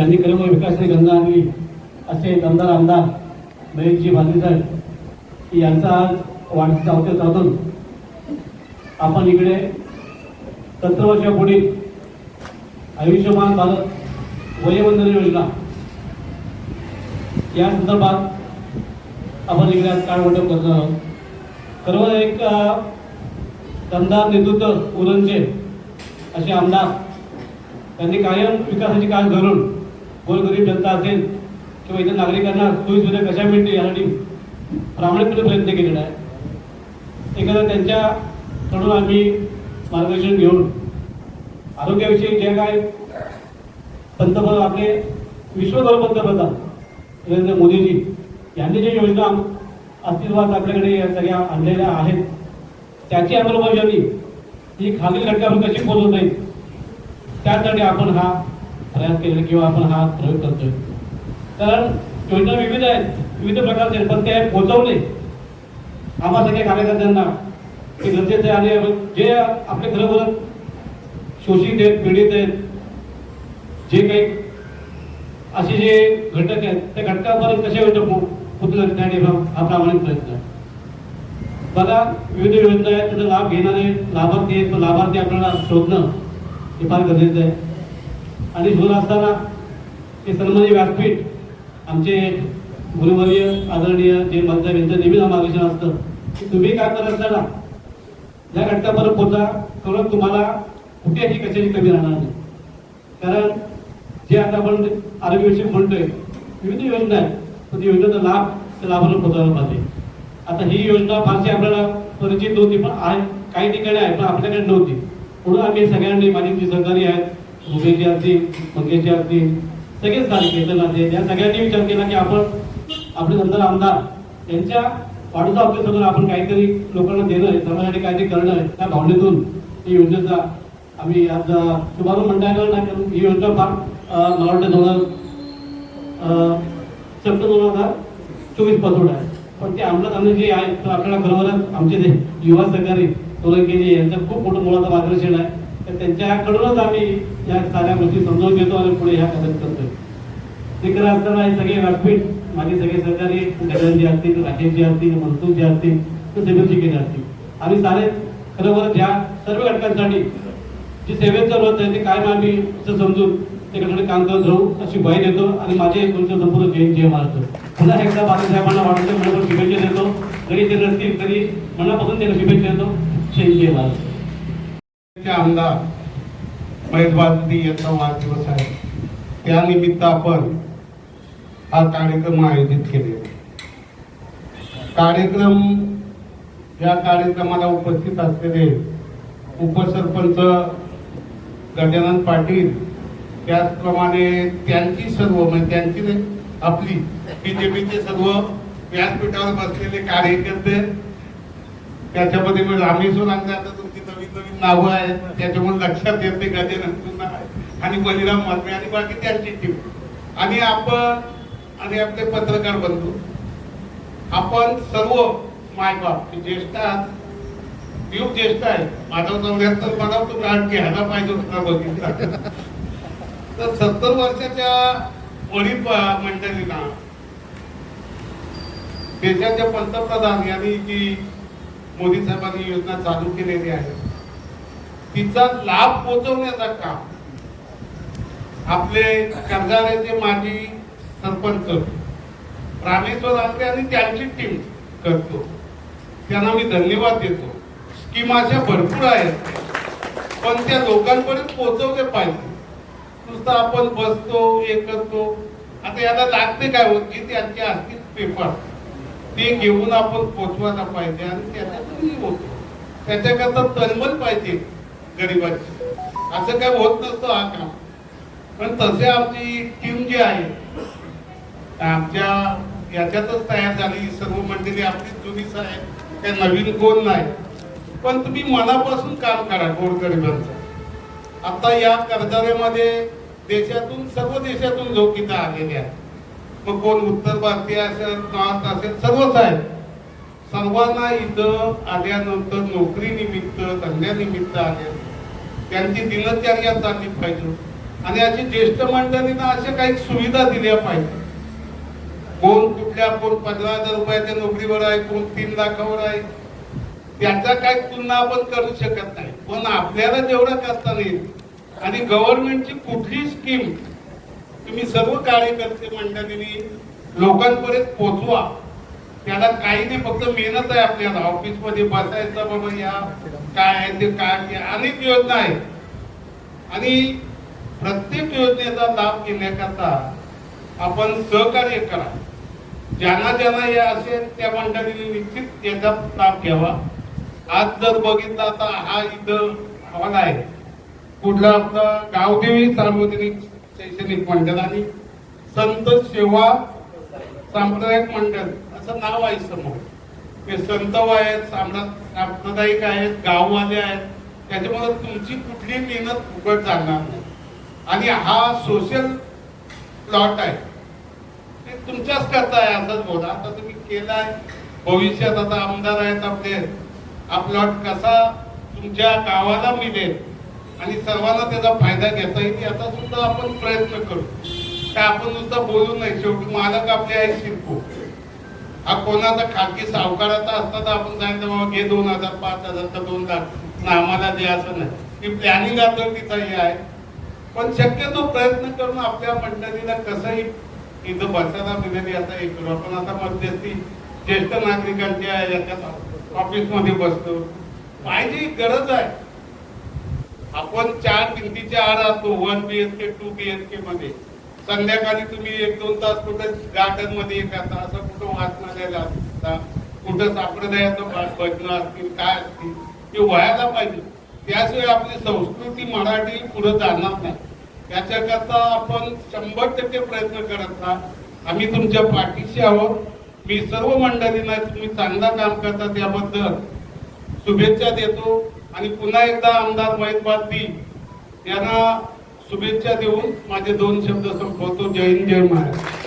ज्यांनी कर्म विकासाची गंगा आणली असे दमदार आमदार महेशजी भांडीकर यांचा आज वाढ चौथ्या साधून आपण इकडे सत्तर वर्षापुढे आयुष्यमान भारत वयोवंदन योजना या संदर्भात आपण इकडे आज काळ वाटप करणार आहोत. सर्व एक दमदार नेतृत्व उरणचे असे आमदार त्यांनी कायम विकासाची काळ धरून गोरगरीब जनता असेल किंवा इतर नागरिकांना सोयीसुविधा कशा मिळतील यासाठी प्रामाणिकपणे प्रयत्न केलेला आहे. एखादा त्यांच्याकडून आम्ही मार्गदर्शन घेऊन आरोग्याविषयी जे काय पंतप्रधान आपले विश्वभर पंतप्रधान नरेंद्र मोदीजी यांनी ज्या योजना अस्तित्वात आपल्याकडे या सगळ्या आणलेल्या आहेत त्याची अंमलबजावणी ही खालील घटकावर कशी पोहोचत नाही त्यासाठी आपण हा प्रयास केला किंवा आपण हा प्रयोग करतोय. कारण योजना विविध आहेत विविध प्रकारचे आहेत पण ते पोहोचवले आम्हा सगळ्या कार्यकर्त्यांना ते गरजेचे आहे आणि जे आपले खरोखर शोषित आहेत पीडित आहेत जे काही असे जे घटक आहेत त्या घटकापर्यंत कसे योजना पोहोचले त्यासाठी हा हा प्रामाणिक प्रयत्न आहे. बघा विविध योजना आहेत त्याचा लाभ घेणारे लाभार्थी आहेत पण लाभार्थी आपल्याला शोधणं हे फार गरजेचं आहे. आणि शोधत असताना हे सन्मानी व्यासपीठ आमचे गुरुवर्य आदरणीय जे मतदार यांचं नेहमी मार्गदर्शन असतं. की तुम्ही काय करत असताना या घटकापर्यंत पोचा करून तुम्हाला कुठेही कशाची कमी राहणार नाही. कारण जे आता आपण आरोग्यविषयी म्हणतोय विविध योजना आहेत. पण ती योजनेचा लाभ त्या लाभाला पोचायला पाहिजे आता ही योजना फारशी आपल्याला परिचित नव्हती पण आहे. काही ठिकाणी आहे पण आपल्याकडे नव्हती. म्हणून आम्ही सगळ्यांनी माझी जी सहकारी आहेत भूमेचे असतील मंगेशजी असतील सगळेच झाले केतन असतील या सगळ्यांनी विचार केला की आपण आपले नंतर आमदार यांच्या वाढीचा उद्देश करून आपण काहीतरी लोकांना देणं आहे समाजासाठी काहीतरी करणं आहे त्या भावनेतून ही योजनेचा आम्ही आज शुभारंभ म्हणता येणार नाही ही योजना फार मला वाटतं दोन हजार अं, दोन हजार चोवीसपासून आहे. पण ते अंमलात आणणे जे आहे तर आपल्याला खरोखरच आमचे जे युवा सहकारी सोलंकीजी यांचं खूप मोठं मुलाचं मार्गदर्शन आहे. तर त्यांच्याकडूनच आम्ही या साऱ्या गोष्टी समजावून घेतो आणि पुढे ह्या मदत करतोय. ते करत असताना हे सगळे व्यासपीठ माझे सगळे सहकारी गजानजी असतील राकेशजी असतील मनसुखजी असतील ते सेवेची केले असतील. आम्ही सारे खरोखर ज्या सर्व घटकांसाठी जे सेवेचं व्रत आहे ते कायम आम्ही असं समजून ते काम करत राहू अशी ग्वाही देतो आणि माझे तुमचं संपूर्ण जय जय महाराष्ट्र. पुन्हा एकदा बाबासाहेबांना वाटतं मनापासून शुभेच्छा देतो. जरी ते नसतील तरी मनापासून त्यांना शुभेच्छा देतो. जय जय महाराष्ट्र. आमदार महेश बालदी यांचा वाढदिवस आहे. त्यानिमित्त आपण हा कार्यक्रम आयोजित केले. कार्यक्रम या कार्यक्रमाला उपस्थित असलेले उपसरपंच गजानन पाटील त्याचप्रमाणे त्यांची सर्व म्हणजे त्यांची नाही, आपली बीजेपीचे सर्व व्यासपीठावर बसलेले कार्यकर्ते त्याच्यामध्ये मी रामेश्वर आणले आता तुमची नावं आहेत त्याच्यामुळे लक्षात येते गजानन पुन्हा आणि बलिराम मालवे आणि बाकी त्यांची टीम आणि आपण आणि आपले पत्रकार बंधू आपण सर्व मायबाप ज्येष्ठ आहात युग ज्येष्ठ आहे. माधव चौऱ्याहत्तर मला तो राग घ्यायला पाहिजे होता बघितला? तर सत्तर वर्षाच्या वडील प- मंडळींना देशाचे पंतप्रधान यांनी जी मोदी साहेबांनी योजना चालू केलेली आहे तिचा लाभ पोहोचवण्याचा काम. आपले कर्जाऱ्याचे माजी सरपंच रामेश्वर आंबे आणि त्यांची टीम करतो. त्यांना मी धन्यवाद देतो. स्कीम अशा भरपूर आहेत. पण त्या लोकांपर्यंत पोहोचवले पाहिजे. नुसतं आपण बसतो हे करतो. आता याला लागते काय होत की त्यांचे असतील पेपर. ते घेऊन आपण पोचवायला पाहिजे आणि त्याच्यातूनही होतो. त्याच्याकरता तन्मल पाहिजे. गरिबांची. असं काय होत नसतं हा काम. पण तसे आमची टीम जी आहे आमच्या याच्यातच तयार झाली सर्व मंडळी आपली जुनीच आहे काही नवीन कोण नाही. पण तुम्ही मनापासून काम करा गोरगरिबांचं. आता या कर्जाऱ्यामध्ये देशातून सर्व देशातून लोक इथं आलेले आहेत. मग कोण उत्तर भारतीय असेल नॉर्थ असेल सर्वच आहेत सर्वांना इथं आल्यानंतर नोकरी निमित्त धंद्यानिमित्त आले त्यांची दिनचर्या चालली पाहिजे आणि अशी ज्येष्ठ मंडळींना अशा काही सुविधा दिल्या पाहिजे. कोण कुठल्या कोण पंधरा हजार रुपयाच्या नोकरीवर आहे कोण तीन लाखावर आहे. त्याचा काही तुलना आपण करू शकत नाही. पण आपल्याला जेवढा करता येईल आणि गव्हर्नमेंटची कुठली स्कीम तुम्ही सर्व कार्यकर्ते मंडळींनी लोकांपर्यंत पोहोचवा त्याला काही नाही फक्त मेहनत आहे आपल्याला. ऑफिसमध्ये बसायचं बाबा या काय आहे ते काय अनेक योजना आहेत. आणि प्रत्येक योजनेचा लाभ घेण्याकरता आपण सहकार्य करा. ज्यांना ज्यांना हे असेल त्या मंडळीने निश्चित याचा लाभ घ्यावा. आज जर बघितला आता हा इथं हवाला आहे. कुठला आपला गावदेवी सार्वजनिक शैक्षणिक मंडळ आणि संत सेवा सांप्रदायिक मंडळ. असं नाव आहे समोर. ते संतव आहेत साम्रा- सांप्रदायिक आहेत गाववाले आहेत. त्याच्यामुळे तुमची कुठली मेहनत फुकट जाणार नाही. आणि हा सोशल प्लॉट आहे. ते तुमच्याच करता आहे असंच बोला. आता तुम्ही केला आहे भविष्यात आता आमदार आहेत आपले. हा प्लॉट कसा तुमच्या गावाला मिळेल? आणि सर्वांना त्याचा फायदा घेता येईल याचा सुद्धा आपण प्रयत्न करू. काय आपण नुसतं बोलू नाही. शेवटी मालक आपले आहे शिल्पो हा कोणाचा खाजगी सावकाराचा असता तर आपण सांगितलं बाबा घे दोन हजार पाच हजार तर दोन लाख. ना आम्हाला जे असं नाही. ही प्लॅनिंग तिथं हे आहे. पण शक्यतो प्रयत्न करून आपल्या मंडळीला कसंही इथं बसायला मिळेल याचा एक करू. आपण आता मध्यस्थी ज्येष्ठ नागरिकांच्या याच्यात ऑफिसमध्ये बसतो. पाहिजे गरज आहे. आपण चार भिंतीच्या आड राहतो. One B H K two B H K मध्ये. संध्याकाळी तुम्ही एक दोन तास कुठं गार्डनमध्ये एक आता असं कुठं वाचनालयाला असता कुठं संप्रदायाचं भजन असतील काय असतील ते व्हायला पाहिजे. त्याशिवाय आपली संस्कृती मराठी पुढे जाणार नाही. त्याच्याकरता आपण शंभर टक्के प्रयत्न करत राहा. आम्ही तुमच्या पाठीशी आहोत. मी सर्व मंडळींना तुम्ही चांगला काम करता त्याबद्दल शुभेच्छा देतो. आणि पुन्हा एकदा आमदार महेश बालदी यांना शुभेच्छा देऊन माझे दोन शब्द संपवतो. जय हिंद जय महाराज